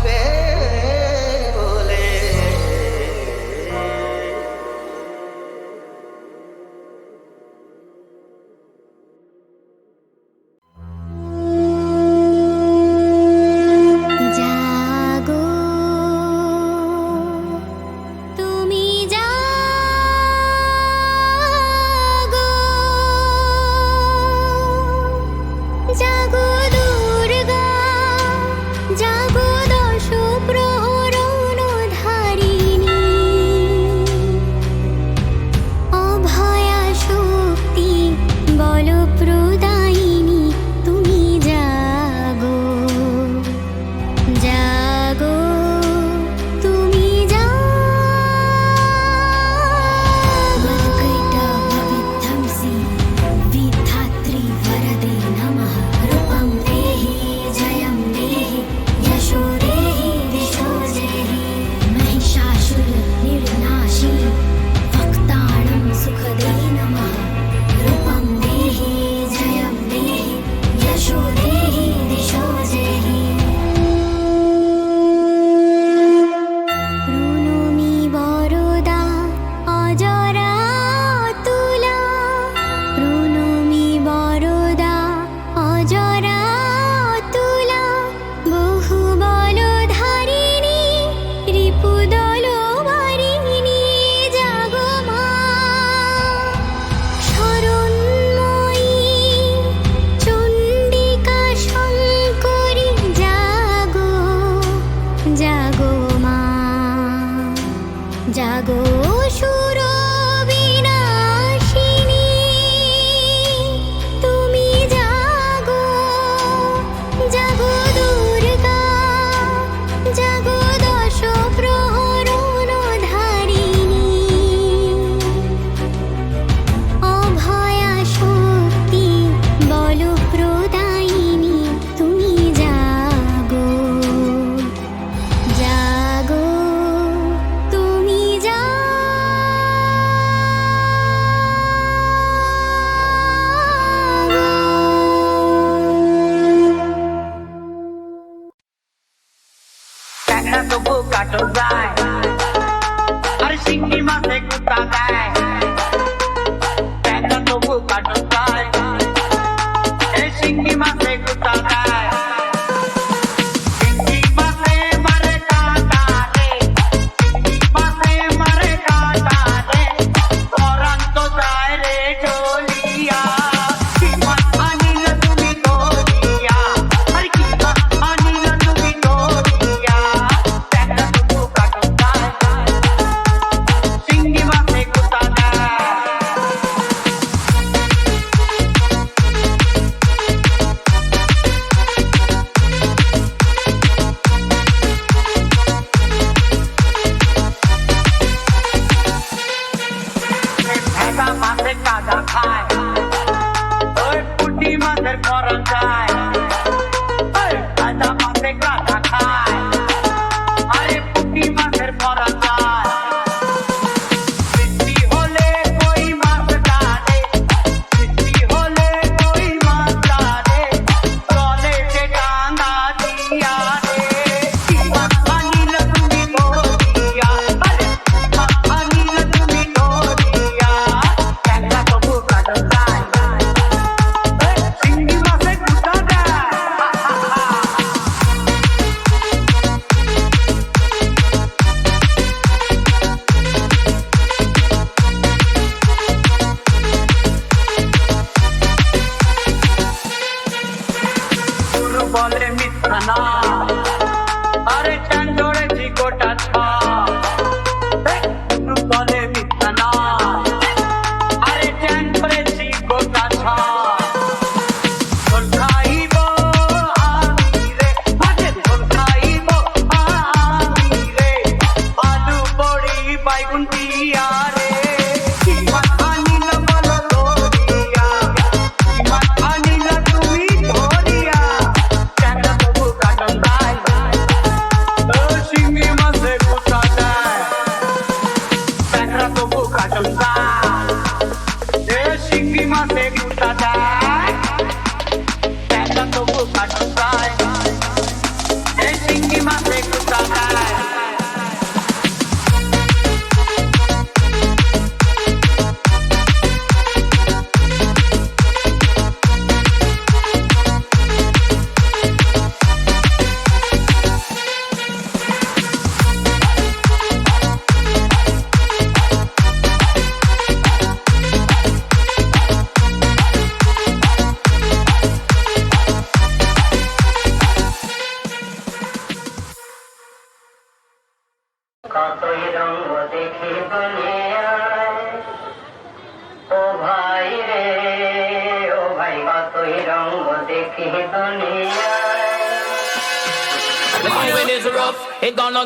baby. 加固。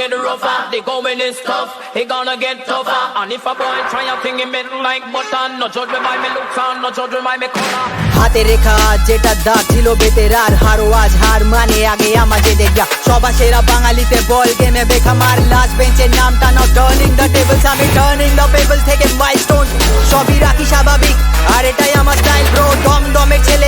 Get rougher. The going is tough, it gonna get tougher. And if a boy try a thing, he make like button. No judge me by me looks and no judge me by me color. হাতে রেখা যেটা দাগ ছিল বেতেরার হারো আজ হার মানে আগে আমাকে দেখা সবা সেরা বাঙালিতে বল গেমে বেখামার লাস্ট বেঞ্চের নামটা নাও টার্নিং দ্য টেবলস আমি টার্নিং দ্য টেবল থেকে মাইলস্টোন সবই রাখি স্বাভাবিক আর এটাই আমার স্টাইল ব্রো দম দমের ছেলে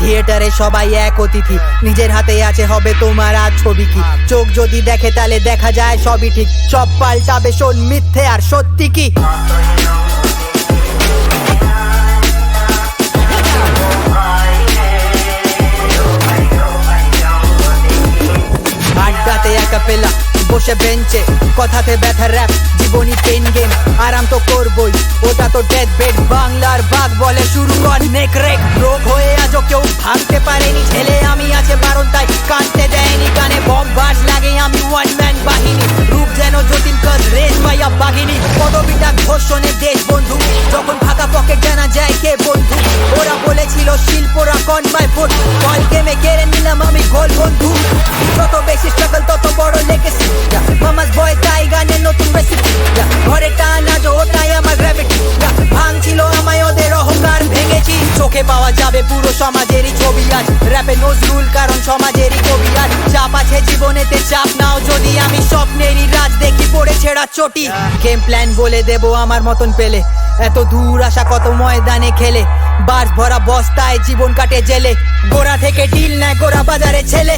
থিয়েটারে সবাই এক অতিথি। নিজের হাতে আছে হবে তোমার আর ছবি কি। চোখ যদি দেখে তাহলে দেখা যায় সবই ঠিক। সব পাল্টাবে শোন মিথ্যে আর সত্যি কি। আড্ডাতে একা পেলা বসে বেঞ্চে কথাতে ব্যথা র্যাপ জীবনী পেন গেম আরাম তো করবই, ওটা তো ডেড বেড বাংলার বাঘ বলে শুরু কর নেক রেক রোগ হয়ে আজও কেউ ভাঙতে পারেনি। ছেলে আমি আছে বারণ তাই কাঁদতে দেয়নি। গানে বম বাস লাগে আমি ওয়ান ম্যান বাহিনী। রূপ যেন যতীন কাজ রেস ভাইয়া বাঘিনী। পদবিটা ঘোষণে দেশ বন্ধু। যখন ফাঁকা পকেট জানা যায় কে বন্ধু? ওরা বলেছিল, শিল্পরা কন মাই ফুট বল গেমে কেড়ে নিলাম আমি গোল বন্ধু। যত বেশি স্ট্রাগল তত বড় লেগেছি মামাস বয় তাই গানে নতুন রেসিপি ঘরে টান আজ ওটাই আমার গ্র্যাভিটি ভাঙছিল আমায় ওদের অহংকার ভেঙেছি চোখে পাওয়া যাবে পুরো সমাজেরই ছবি আজ র্যাপে নজরুল কারণ সমাজেরই কবি আজ চাপ আছে জীবনেতে চাপ নাও যদি আমি স্বপ্নেরই রাজ দেখি পড়ে ছেঁড়া চটি গেম প্ল্যান বলে দেব আমার মতন পেলে এত দূর আসা কত ময়দানে খেলে বাস ভরা বস্তায় জীবন কাটে জেলে গোড়া থেকে ডিল নেয় গোড়া বাজারে ছেলে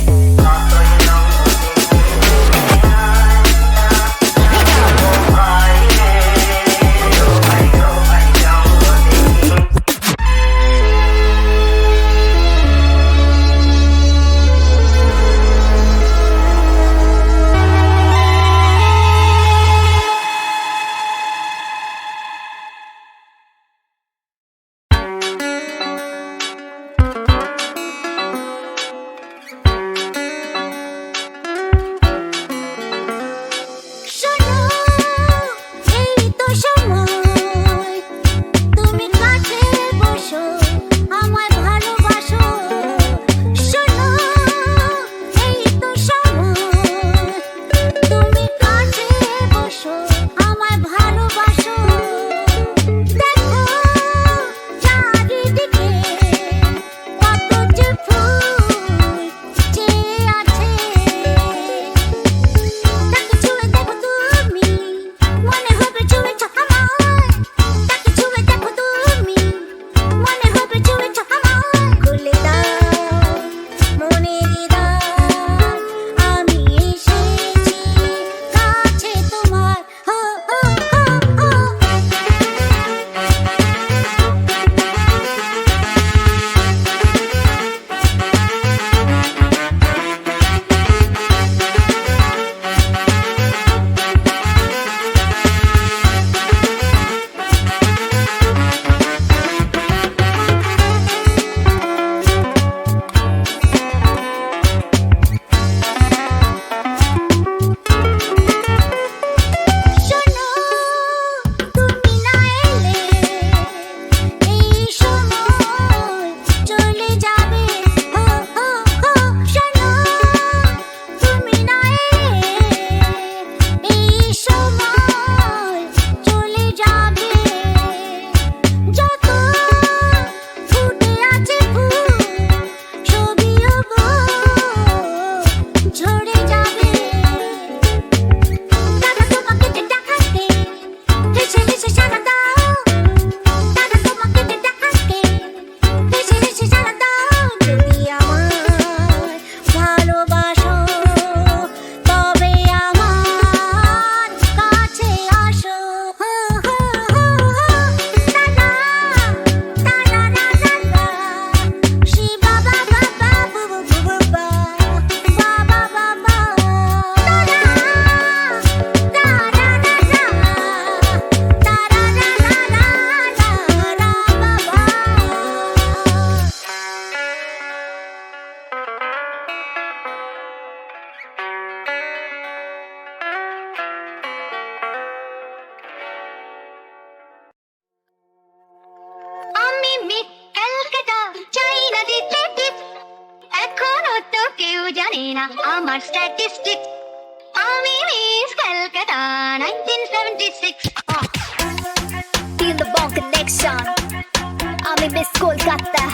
Kolkata.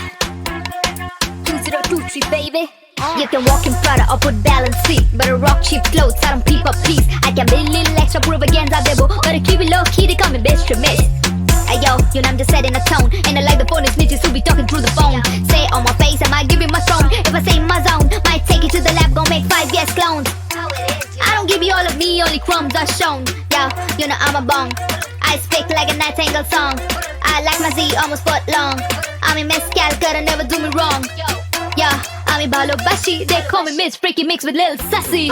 2023, baby. You can walk in Prada or put balance but I rock cheap clothes. I don't peep up, please. I can be a little extra propaganda, debo, but I keep it low key. They call me to miss. Hey yo, you know I'm just setting a tone, and I like the phone snitches who be talking through the phone. Say it on my face, I might give you my throne. If I say my zone, might take you to the lab, gon' make five yes clones. I don't give you all of me, only crumbs are shown. Yeah, you know I'm a bong. I speak like a nightingale song. I like my Z almost foot long. I'm in mescal, gotta never do me wrong. Yeah, I'm in balobashi. They call me Miss Freaky Mix with little Sassy.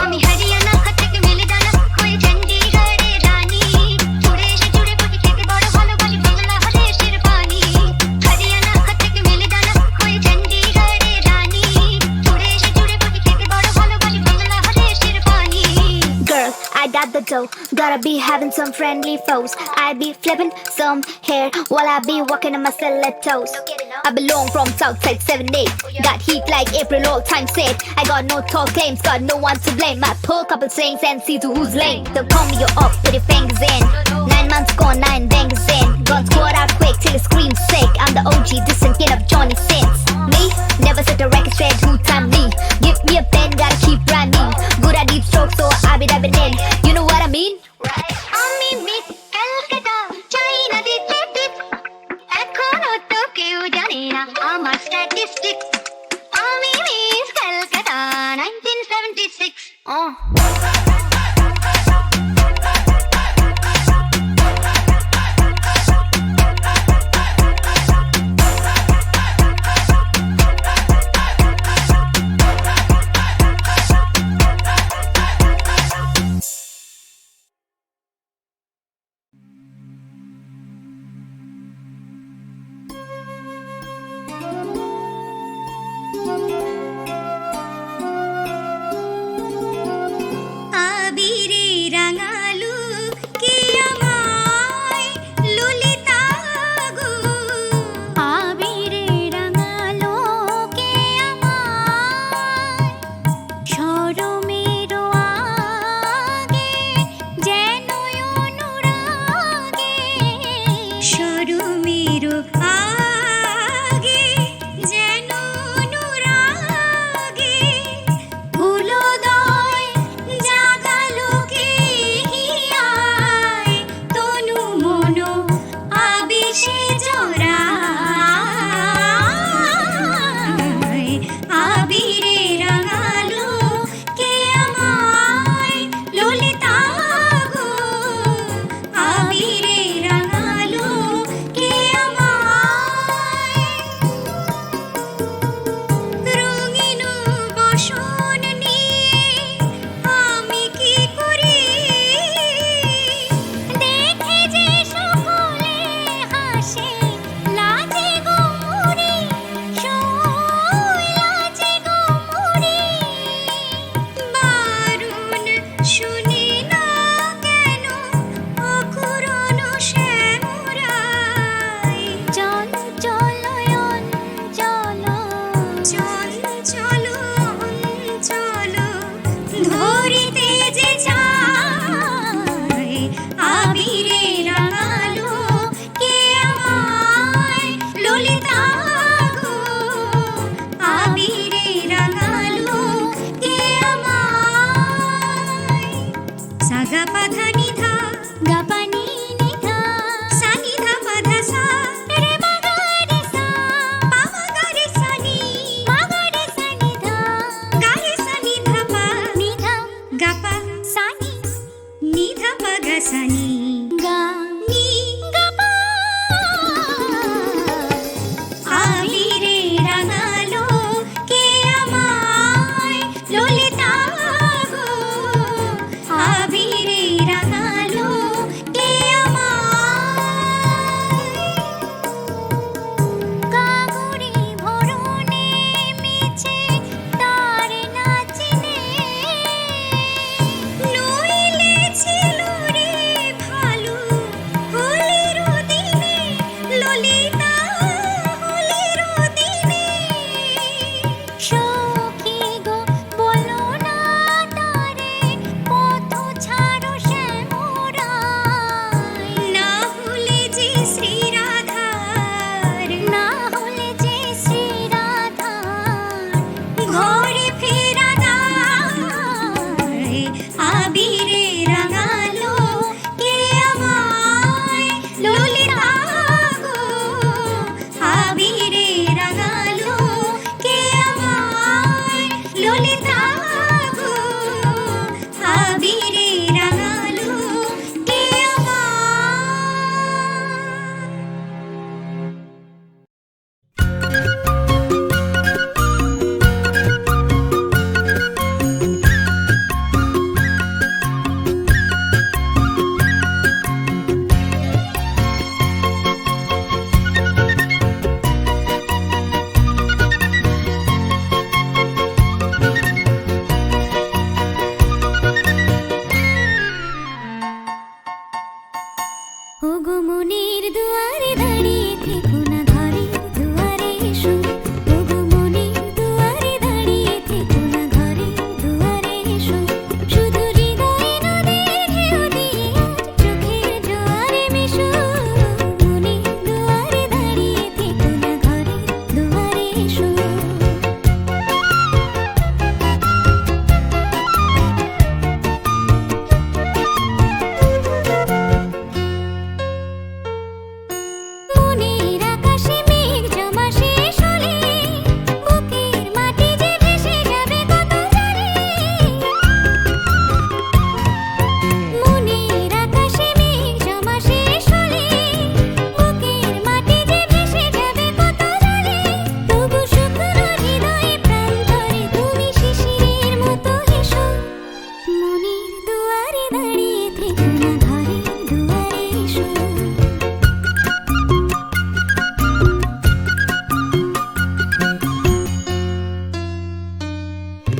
Got at the door. Gotta be having some friendly foes. I be flipping some hair while I be walking on my stilettos. I belong from Southside 7 8. Got heat like April, all time said. I got no tall claims, got no one to blame. I pull couple strings and see to who's lame. They'll call me you up, put your fingers in. Nine months gone, nine bangers in. Gun squad out quick till it screams sick. I'm the OG, distant kid of Johnny Sins. Me, never set a record straight, who time me? Give me a pen, gotta keep rhyming. Good at deep strokes, so I be diving in. You know what I mean? আমি miss Calcutta চাইনা detective এখনো তো কেউ জানে না আমার statistics আমি miss Calcutta 1976 Uh.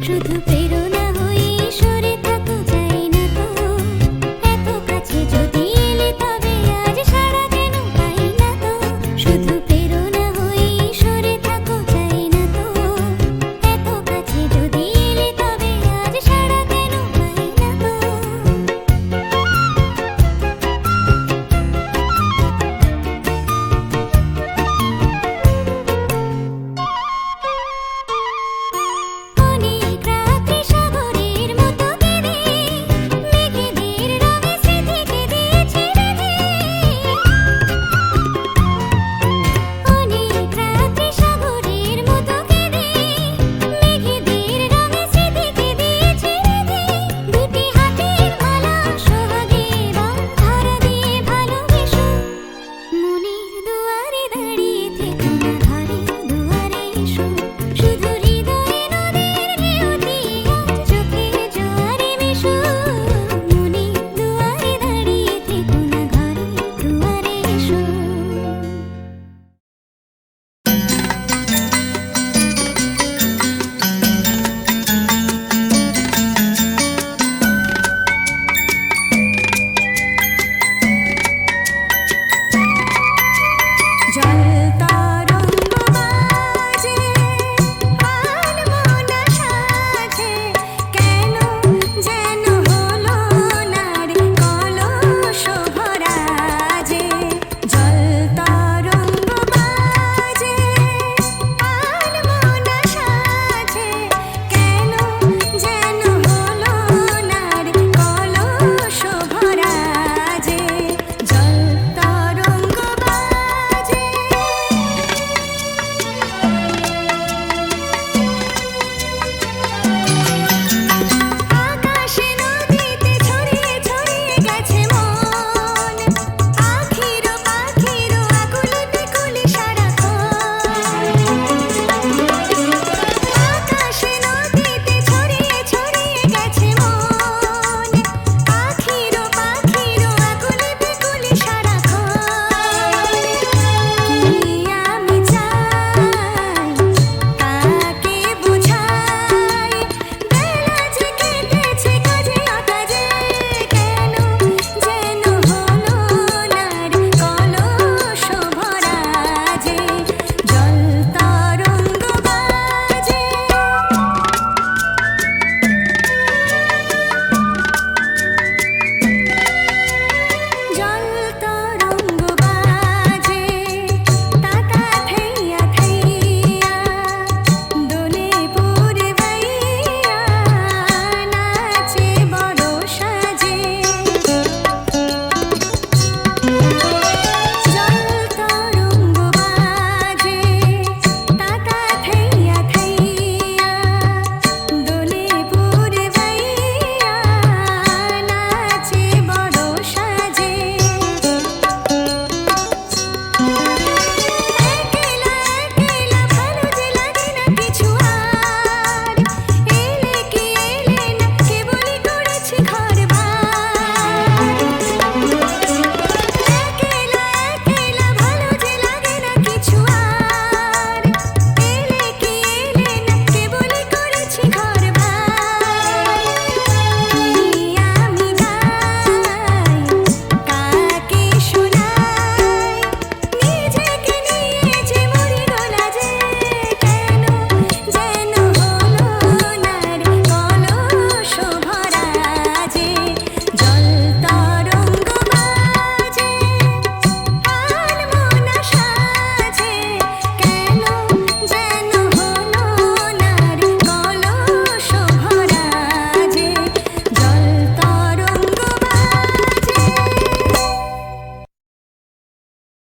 শুধু প্রেরণা হয়ে ঈশ্বর